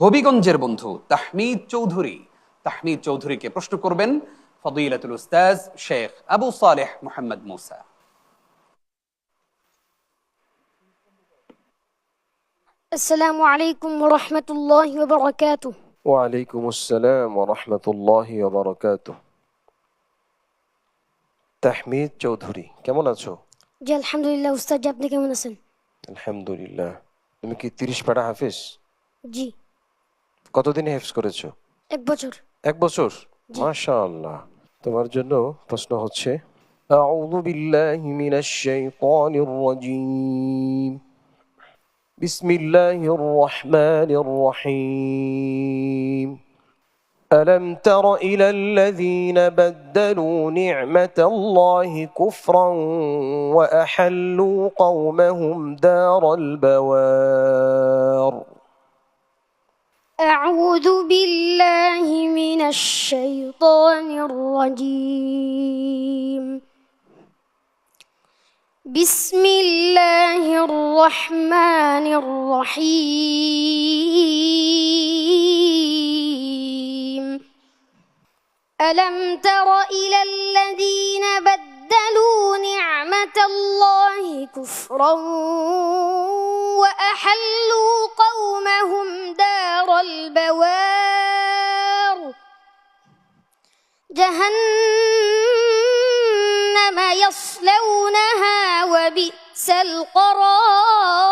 হবিগঞ্জের বন্ধু তাহমিদ চৌধুরী। তাহমিদ চৌধুরীকে প্রশ্ন করবেন ফদিলাতুল উস্তাজ শেখ আবু সালেহ মোহাম্মদ মুসা। আসসালামু আলাইকুম রহমতুল্লাহ বারাকাতু ওয়ালাইকুম আসসালাম রহমতুল্লাহ বারাকাতু তাহমিদ চৌধুরী কেমন আছো? জি আলহামদুলিল্লাহ উস্তাদ আপনি কেমন আছেন? আলহামদুলিল্লাহ। তুমি কি তিরিশ পাড়া হাফিজ? জি। কতদিনে হেফজ করেছো এক বছর এক বছর মাশাআল্লাহ তোমার জন্য প্রশ্ন হচ্ছে أعوذ بالله من الشيطان الرجيم بسم الله الرحمن الرحيم ألم تر إلى الذين بدلوا نعمة الله كفرا وأحلوا قومهم دار البوار أعوذ بالله من الشيطان الرجيم. بسم الله الرحمن الرحيم. ألم تر إلى الذين بدلوا نعمة الله كفرا وأحلوا قومهم دار البوار. جهنم يصلونها وبئس القرار.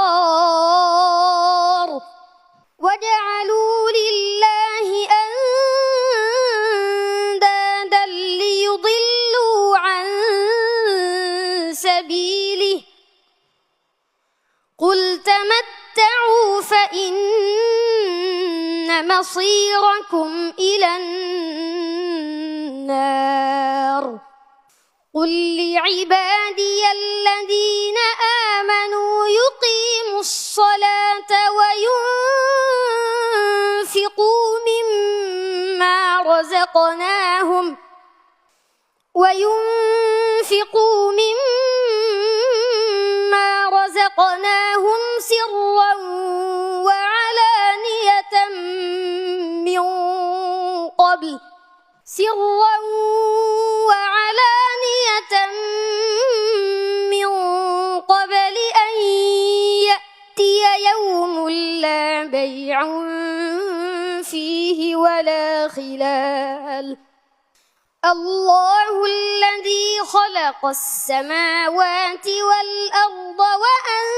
مصيركم إلى النار. قل لعبادي الذين آمنوا يقيموا الصلاة وينفقوا مما رزقناهم وينفقوا مما قبل سرا وعلانية من قبل أن يأتي يوم لا بيع فيه ولا خلال. الله الذي خلق السماوات والأرض وأنزل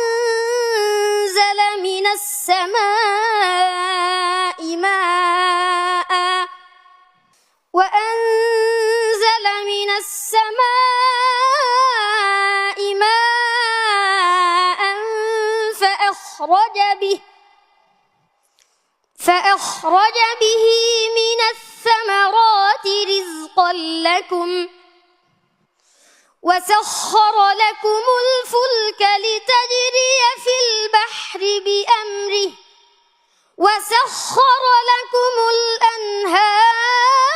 من السماء ماءً وأنزل من السماء ماء فأخرج به فأخرج به من الثمرات رزقا لكم وسخر لكم الفلك لتجري في البحر بأمره وسخر لكم الأنهار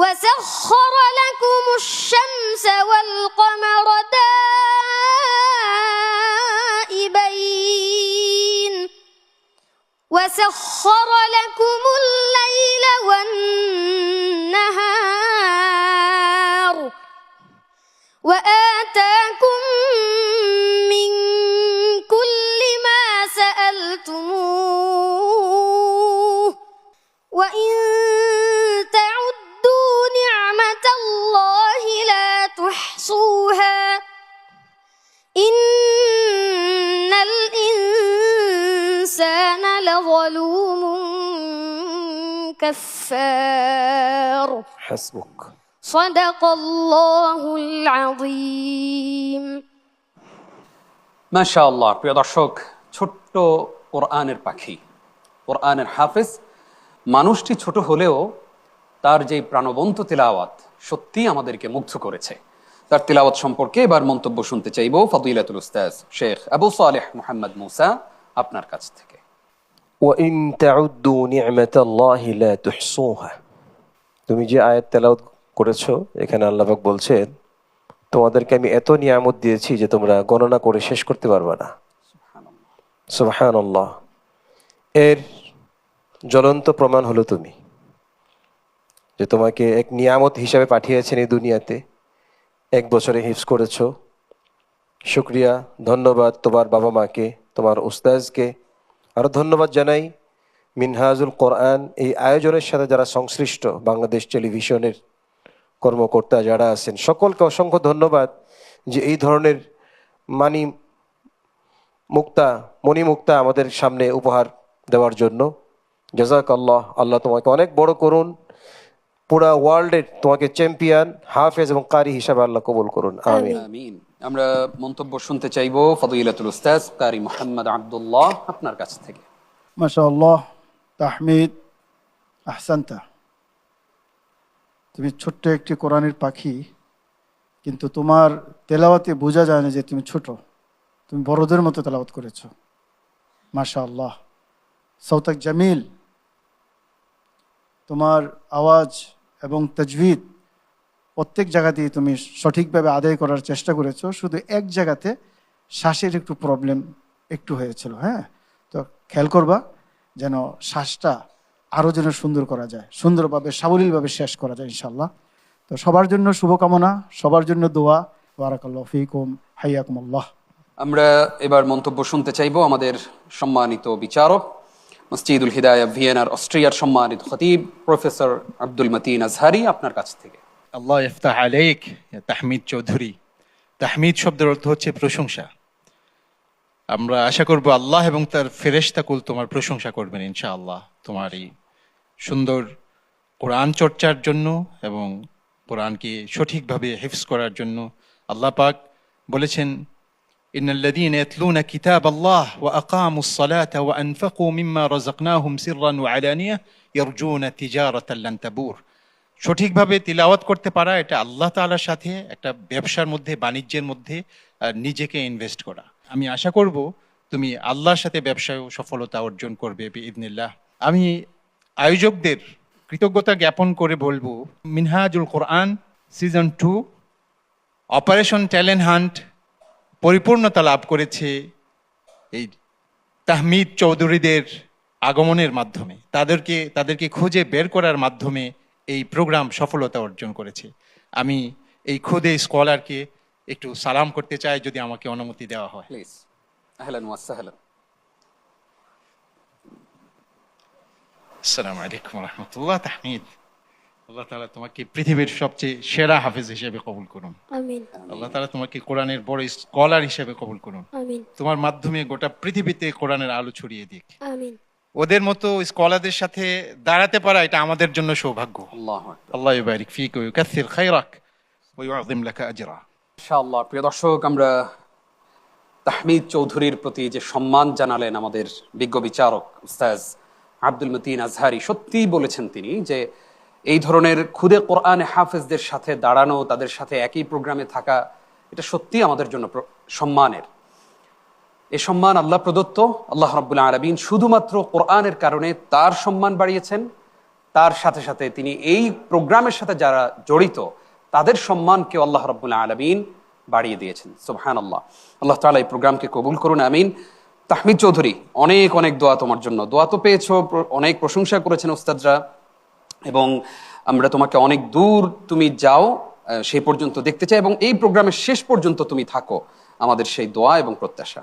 وسخر لكم الشمس والقمر لظلوم كفار حسبك صدق الله العظيم মাশাআল্লাহ প্রিয় দর্শক ছোট্ট কোরআনের পাখি কোরআনের হাফেজ মানুষটি ছোট হলেও তার যে প্রাণবন্ত তিলাওয়াত সত্যি আমাদেরকে মুগ্ধ করেছে তার তিলাওয়াত সম্পর্কে এবার মন্তব্য শুনতে চাইব ফদিলাতুল উস্তাজ শেখ আবু সালেহ মোহাম্মদ মুসা আপনার কাছ থেকে ওয়াইন তাউদ্দু নিয়মাত আল্লাহ তুহসুহা তুমি যে আয়াত তেলাওত করেছ এখানে আল্লাহবাক বলছেন তোমাদেরকে আমি এত নিয়ামত দিয়েছি যে তোমরা গণনা করে শেষ করতে পারবে না। সুবাহান এর জ্বলন্ত প্রমাণ হলো তুমি। যে তোমাকে এক নিয়ামত হিসাবে পাঠিয়েছেন এই দুনিয়াতে। এক বছরে হিফস করেছ। শুক্রিয়া ধন্যবাদ তোমার বাবা মাকে তোমার উস্তাজকে আরও ধন্যবাদ জানাই মিনহাজুল কোরআন এই আয়োজনের সাথে যারা সংশ্লিষ্ট বাংলাদেশ টেলিভিশনের কর্মকর্তা যারা আছেন, সকলকে অসংখ্য ধন্যবাদ যে এই ধরনের মানি মুক্তা মণিমুক্তা আমাদের সামনে উপহার দেওয়ার জন্য। জাজাক আল্লাহ আল্লাহ তোমাকে অনেক বড় করুন। পুরা ওয়ার্ল্ডের তোমাকে চ্যাম্পিয়ন হাফেজ এবং কারি হিসাবে আল্লাহ কবুল করুন। আমিন। আমিন। আমরা মন্তব্য শুনতে চাইব ফদিলাতুল উস্তাজ কারি মোহাম্মদ আব্দুল্লাহ আপনার কাছ থেকে। মাশাআল্লাহ, তাহমিদ, আহসান্তা। তুমি ছোট্ট একটি কোরআনের পাখি, কিন্তু তোমার তেলাওয়াতে বোঝা যায় না যে তুমি ছোট। তুমি বড়দের মতো তেলাওয়াত করেছ। মাশাআল্লাহ। সৌতাক জামিল, তোমার আওয়াজ এবং তজভিদ প্রত্যেক জায়গাতেই তুমি সঠিকভাবে আদায় করার চেষ্টা করেছ, শুধু এক জায়গাতে শ্বাসের একটু প্রবলেম একটু হয়েছিল হ্যাঁ? তো খেয়াল করবা যেন শ্বাসটা আরও যেন সুন্দর করা যায়, সুন্দরভাবে, সাবলীলভাবে শেষ করা যায় ইনশাল্লাহ তো সবার জন্য শুভকামনা, সবার জন্য দোয়া। বারাকাল্লাহ ফিকুম হাইয়াকুম আল্লাহ আমরা এবার মন্তব্য শুনতে চাইব আমাদের সম্মানিত বিচারক, মসজিদুল হিদায়া, ভিয়েনার অস্ট্রিয়ার সম্মানিত খতিব, প্রফেসর আব্দুল মতিন আজহারি আপনার কাছ থেকে। আল্লাহ ইফতাহ আলেক তাহমিদ চৌধুরী। তাহমিদ শব্দের অর্থ হচ্ছে প্রশংসা। আমরা আশা করব আল্লাহ এবং তার ফেরেস্তা তোমার প্রশংসা করবেন ইনশা আল্লাহ তোমার এই সুন্দর কোরআন চর্চার জন্য এবং কোরআনকে সঠিকভাবে হেফস করার জন্য আল্লাহ পাক বলেছেন, ইন্নাল্লাযীনা ইয়াতলুনা কিতাবাল্লাহ ওয়া আকামুস-সালাতা ওয়া আনফাকু মিম্মা রাযাকনাহুম সিররান ওয়া আলানিয়া ইয়ারজুনা তিজারাতাল লান তাবুর। সঠিকভাবে তিলাওয়াত করতে পারা, এটা আল্লাহ তাআলার সাথে একটা ব্যবসার মধ্যে, বাণিজ্যের মধ্যে নিজেকে ইনভেস্ট করা। আমি আশা করব তুমি আল্লাহর সাথে ব্যবসায় সফলতা অর্জন করবে ইদনিল্লাহ আমি আয়োজকদের কৃতজ্ঞতা জ্ঞাপন করে বলব, Minhajul Quran season two, operation talent hunt পরিপূর্ণতা লাভ করেছে এই তাহমিদ চৌধুরীদের আগমনের মাধ্যমে। তাদেরকে তাদেরকে খুঁজে বের করার মাধ্যমে এই প্রোগ্রাম সফলতা অর্জন করেছে। আমি এই খুদে স্কলারকে একটু সালাম করতে চাই যদি আমাকে অনুমতি দেওয়া হয়। প্লিজ আহলান ওয়াসাহলান আসসালামু আলাইকুম রহমতুল্লাহ তাহমিদ। আল্লাহ তাআলা তোমাকে পৃথিবীর সবচেয়ে সেরা হাফেজ হিসেবে কবুল করুন। আল্লাহ তাআলা তোমাকে কোরআনের বড় স্কলার হিসেবে কবুল করুন। তোমার মাধ্যমে গোটা পৃথিবীতে কোরআনের আলো ছড়িয়ে দিক। আমিন। ওদের মতো স্কলারদের সাথে দাঁড়াতে পারা এটা আমাদের জন্য সৌভাগ্য। আল্লাহ আল্লাহ ইবারিক ফিক ওয়া ইউকাসসির খায়রাক ওয়া ইউআযিম লাকা আজরা। ইনশাআল্লাহ প্রিয় দর্শক আমরা তাহমিদ চৌধুরীর প্রতি যে সম্মান জানালেন আমাদের বিজ্ঞ বিচারক উস্তাজ আব্দুল মতিন আজহারি সত্যিই বলেছেন তিনি যে এই ধরনের খুদে কোরআন হাফেজদের সাথে দাঁড়ানো তাদের সাথে একই প্রোগ্রামে থাকা এটা সত্যিই আমাদের জন্য সম্মানের এই সম্মান আল্লাহ প্রদত্ত। আল্লাহ রাব্বুল আলামিন শুধুমাত্র কোরআনের কারণে তার সম্মান বাড়িয়েছেন। তার সাথে সাথে তিনি এই প্রোগ্রামের সাথে যারা জড়িত, তাদের সম্মানকে আল্লাহ রাব্বুল আলামিন বাড়িয়ে দিয়েছেন। সুবহান আল্লাহ আল্লাহ তাআলা এই প্রোগ্রামকে কবুল করুন, আমিন। তাহমিদ চৌধুরী, অনেক অনেক দোয়া তোমার জন্য। দোয়া তো পেয়েছ, অনেক প্রশংসা করেছেন ওস্তাদরা এবং আমরা তোমাকে অনেক দূর তুমি যাও সেই পর্যন্ত দেখতে চাই এবং এই প্রোগ্রামের শেষ পর্যন্ত তুমি থাকো। আমাদের সেই দোয়া এবং প্রত্যাশা।